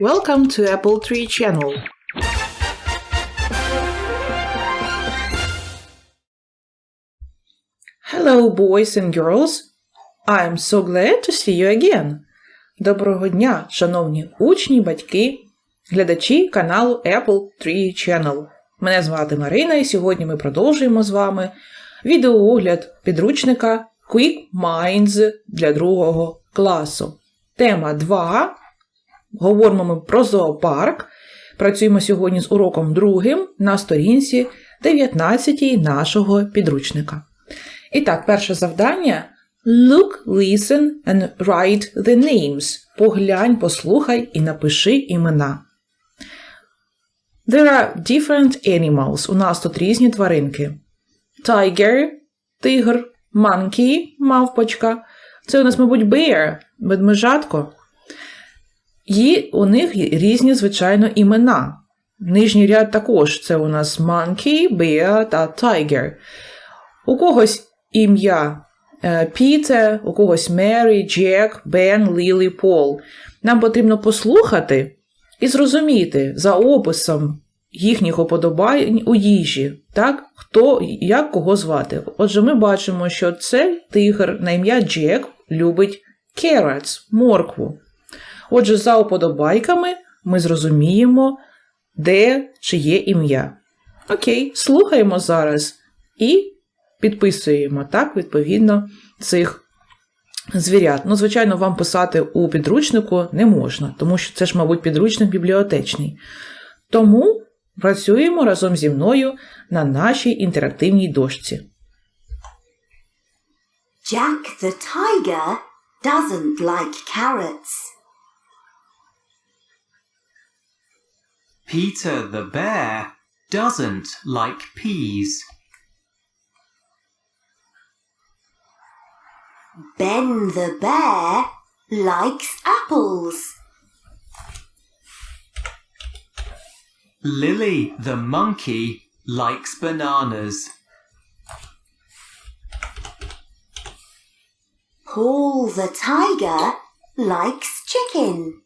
Welcome to Apple Tree Channel. Hello, boys and girls. I am so glad to see you again. Доброго дня, шановні учні, батьки, глядачі каналу Apple Tree Channel. Мене звати Марина, і сьогодні ми продовжуємо з вами відеоогляд підручника Quick Minds для другого класу. Тема 2. Говоримо ми про зоопарк. Працюємо сьогодні з уроком другим на сторінці 19 нашого підручника. І так, перше завдання. Look, listen and write the names. Поглянь, послухай і напиши імена. There are different animals. У нас тут різні тваринки. Tiger – тигр, monkey – мавпочка. Це у нас, мабуть, bear – ведмежатко. І у них різні, звичайно, імена. Нижній ряд також це у нас monkey, bear та tiger. У когось ім'я Піте, у когось Мері, Джек, Бен, Лілі, Пол. Нам потрібно послухати і зрозуміти за описом їхніх уподобань у їжі, так? хто, як кого звати. Отже, ми бачимо, що цей тигр на ім'я Джек любить carrots, моркву. Отже, за уподобайками ми зрозуміємо, де чиє ім'я. Окей, слухаємо зараз і підписуємо, так, відповідно, цих звірят. Ну, звичайно, вам писати у підручнику не можна, тому що це ж, мабуть, підручник бібліотечний. Тому працюємо разом зі мною на нашій інтерактивній дошці. Jack the tiger doesn't like carrots. Peter the bear doesn't like peas. Ben the bear likes apples. Lily the monkey likes bananas. Paul the tiger likes chicken.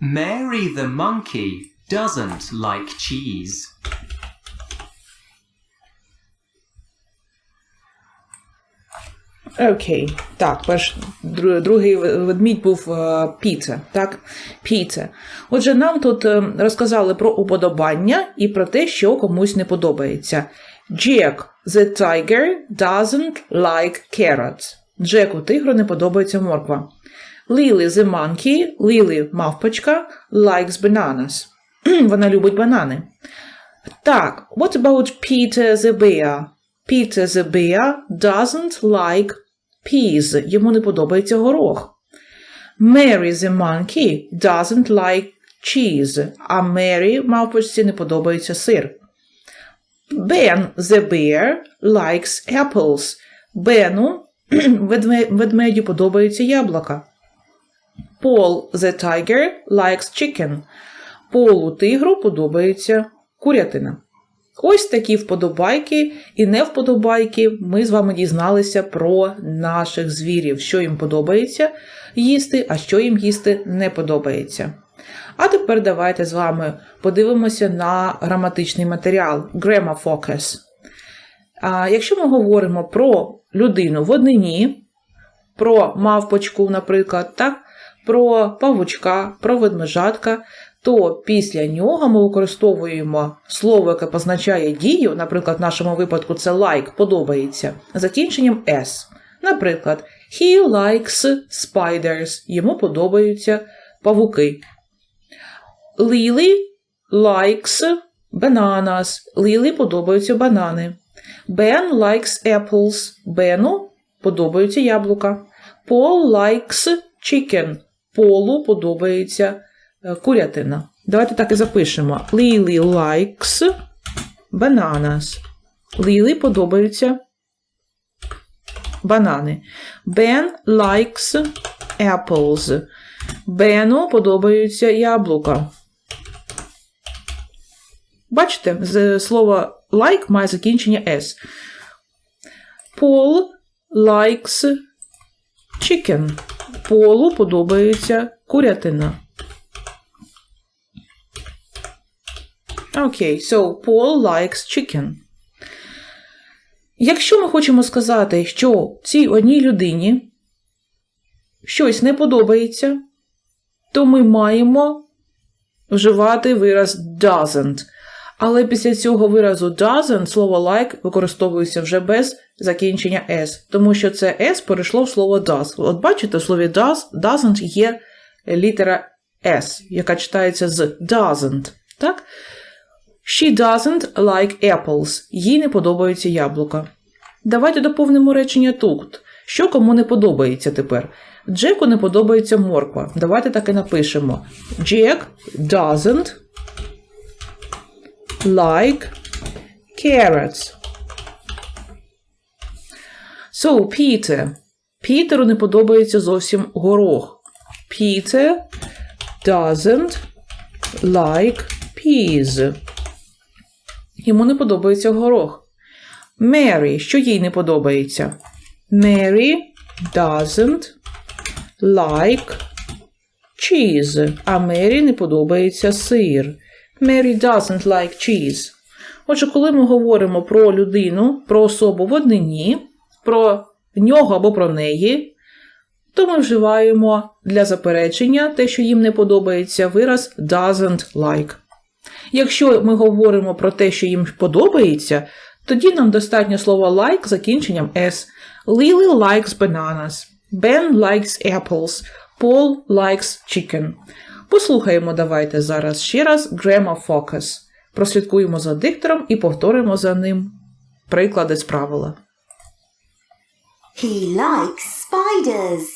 Mary the monkey doesn't like cheese. Окей, так, перш, другий ведмідь був е, Піце, так? Піце. Отже, нам тут е, розказали про уподобання і про те, що комусь не подобається. Jack the tiger doesn't like carrots. Джеку тигру не подобається морква. Lily the monkey, Лілі мавпочка, likes bananas. Вона любить банани. Так, what about Peter the bear? Peter the bear doesn't like peas. Йому не подобається горох. Mary the monkey doesn't like cheese. А Мері мавпочці не подобається сир. Ben the bear likes apples. Бену ведмедю подобаються яблука. Paul the tiger likes chicken. Полу тигру подобається курятина. Ось такі вподобайки і невподобайки ми з вами дізналися про наших звірів, що їм подобається їсти, а що їм їсти не подобається. А тепер давайте з вами подивимося на граматичний матеріал Grammar Focus. А якщо ми говоримо про людину в однині, про мавпочку, наприклад, так, про павучка, про ведмежатка, то після нього ми використовуємо слово, яке позначає дію, наприклад, в нашому випадку це like, подобається, закінченням s. Наприклад, he likes spiders, йому подобаються павуки. Lily likes bananas, Лілі подобаються банани. Ben likes apples, Бену подобаються яблука. Paul likes chicken, Полу подобається е, курятина. Давайте так і запишемо. Lily likes bananas. Лілі подобаються банани. Ben likes apples. Бену подобаються яблука. Бачите, слово like має закінчення S. Paul likes chicken. Полу подобається курятина. Окей, so Paul likes chicken. Якщо ми хочемо сказати, що цій одній людині щось не подобається, то ми маємо вживати вираз doesn't. Але після цього виразу doesn't слово like використовується вже без закінчення s, тому що це s перейшло в слово does. От бачите, в слові does, doesn't є літера s, яка читається з doesn't. Так? She doesn't like apples. Їй не подобаються яблука. Давайте доповнимо речення тут. Що кому не подобається тепер? Джеку не подобається морква. Давайте так і напишемо. Jack doesn't like carrots. So, Peter. Пітеру не подобається зовсім горох. Peter doesn't like peas. Йому не подобається горох. Mary, що їй не подобається? Mary doesn't like cheese. А Мері не подобається сир. Mary doesn't like cheese. Отже, коли ми говоримо про людину, про особу в однині, про нього або про неї, то ми вживаємо для заперечення те, що їм не подобається, вираз doesn't like. Якщо ми говоримо про те, що їм подобається, тоді нам достатньо слова like закінченням s. Lily likes bananas. Ben likes apples. Paul likes chicken. Послухаємо давайте зараз ще раз Grammar Focus. Прослідкуємо за диктором і повторимо за ним приклади з правила. He likes spiders.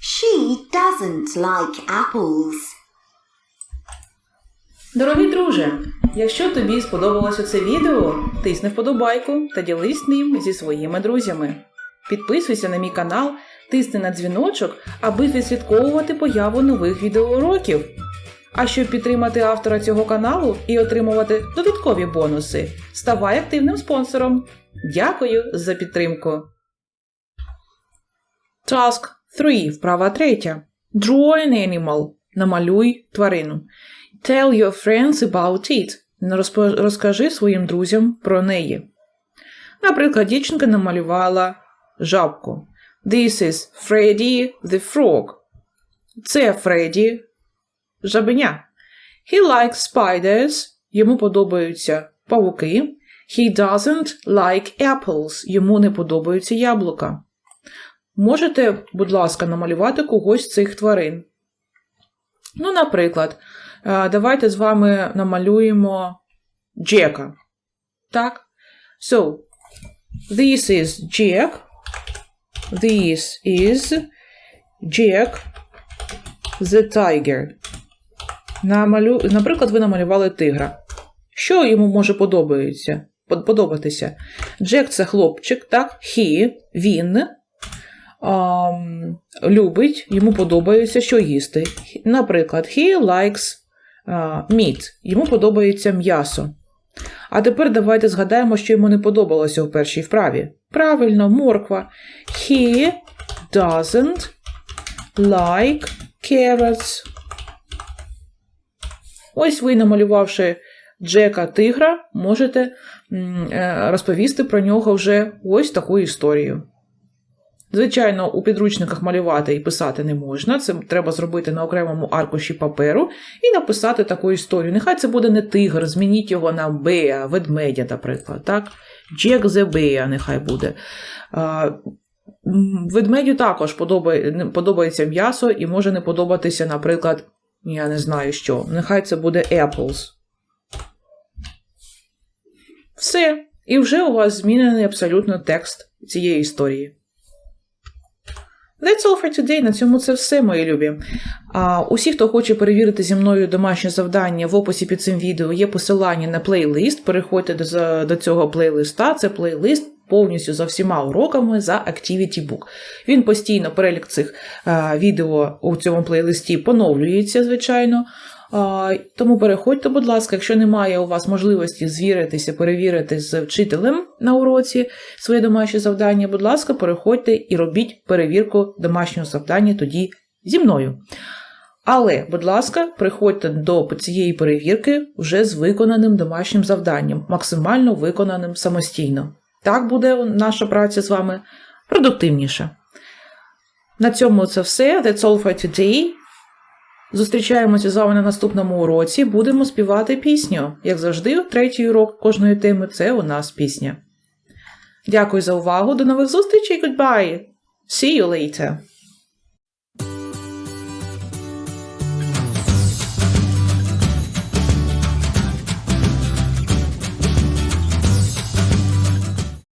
She doesn't like apples. Дорогий друже, якщо тобі сподобалося це відео, тисни вподобайку та ділись ним зі своїми друзями. Підписуйся на мій канал, тисни на дзвіночок, аби відслідковувати появу нових відеоуроків. А щоб підтримати автора цього каналу і отримувати додаткові бонуси, ставай активним спонсором. Дякую за підтримку. Task 3. Вправа третя. Draw an animal. Намалюй тварину. Tell your friends about it. Розкажи своїм друзям про неї. Наприклад, дівчинка намалювала жабку. This is Freddy the Frog. Це Фредді жабеня. He likes spiders. Йому подобаються павуки. He doesn't like apples. Йому не подобаються яблука. Можете, будь ласка, намалювати когось з цих тварин. Ну, наприклад, е, давайте з вами намалюємо Джека. Так? So, this is Jack. This is Jack the Tiger. Намалю... Наприклад, ви намалювали тигра. Що йому може подобається? Подобатися? Джек це хлопчик, так? He, він ам, любить, йому подобається, що їсти. Наприклад, he likes а, meat. Йому подобається м'ясо. А тепер давайте згадаємо, що йому не подобалося у першій вправі. Правильно, морква. He doesn't like carrots. Ось ви, намалювавши Джека Тигра, можете е, розповісти про нього вже ось таку історію. Звичайно, у підручниках малювати і писати не можна. Це треба зробити на окремому аркуші паперу і написати таку історію. Нехай це буде не тигр, змініть його на Беа, ведмедя, наприклад. Так? Джек зе Беа нехай буде. Ведмедю також подобає, подобається м'ясо і може не подобатися, наприклад, я не знаю що. Нехай це буде apples. Все. І вже у вас змінений абсолютно текст цієї історії. That's all for today. На цьому це все, мої любі. А, усі, хто хоче перевірити зі мною домашнє завдання, в описі під цим відео є посилання на плейлист. Переходьте до, до цього плейлиста. Це плейлист повністю за всіма уроками за Activity Book. Він постійно перелік цих а, відео у цьому плейлисті поновлюється, звичайно. А, Тому переходьте, будь ласка, якщо немає у вас можливості звіритися, перевірити з вчителем на уроці своє домашнє завдання, будь ласка, переходьте і робіть перевірку домашнього завдання тоді зі мною. Але, будь ласка, приходьте до цієї перевірки вже з виконаним домашнім завданням, максимально виконаним самостійно. Так буде наша праця з вами продуктивніша. На цьому це все. That's all for today. Зустрічаємося з вами на наступному уроці. Будемо співати пісню. Як завжди, третій урок кожної теми це у нас пісня. Дякую за увагу. До нових зустрічей. Goodbye. See you later.